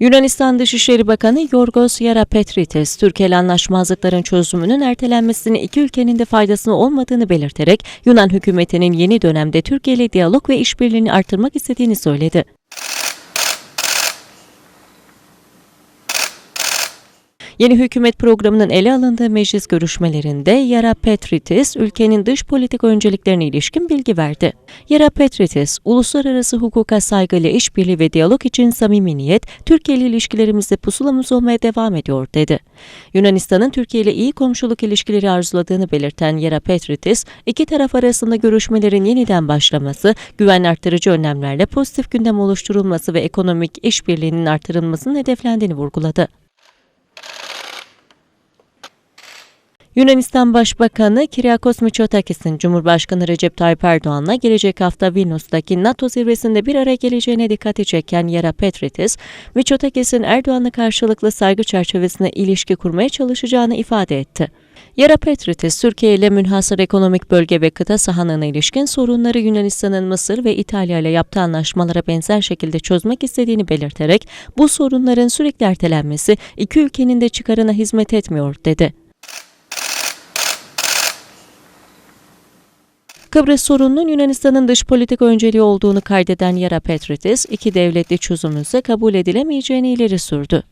Yunanistan Dışişleri Bakanı Yorgos Yarapetritis, Türkiye anlaşmazlıkların çözümünün ertelenmesinin iki ülkenin de faydasına olmadığını belirterek Yunan hükümetinin yeni dönemde Türkiye ile diyalog ve işbirliğini artırmak istediğini söyledi. Yeni hükümet programının ele alındığı meclis görüşmelerinde Yara Petritis, ülkenin dış politika önceliklerine ilişkin bilgi verdi. Yara Petritis, uluslararası hukuka saygıyla işbirliği ve diyalog için samimi niyet, Türkiye ile ilişkilerimizde pusulamız olmaya devam ediyor dedi. Yunanistan'ın Türkiye ile iyi komşuluk ilişkileri arzuladığını belirten Yara Petritis, iki taraf arasında görüşmelerin yeniden başlaması, güven artırıcı önlemlerle pozitif gündem oluşturulması ve ekonomik işbirliğinin artırılmasının hedeflendiğini vurguladı. Yunanistan Başbakanı Kyriakos Mitsotakis'in Cumhurbaşkanı Recep Tayyip Erdoğan'la gelecek hafta Vilnius'taki NATO zirvesinde bir araya geleceğine dikkati çeken Yara Petritis, Mitsotakis'in Erdoğan'la karşılıklı saygı çerçevesinde ilişki kurmaya çalışacağını ifade etti. Yara Petritis, Türkiye ile münhasır ekonomik bölge ve kıta sahanlığına ilişkin sorunları Yunanistan'ın Mısır ve İtalya ile yaptığı anlaşmalara benzer şekilde çözmek istediğini belirterek, bu sorunların sürekli ertelenmesi iki ülkenin de çıkarına hizmet etmiyor dedi. Kıbrıs sorununun Yunanistan'ın dış politika önceliği olduğunu kaydeden Yara Petritis, iki devletli çözümün ise kabul edilemeyeceğini ileri sürdü.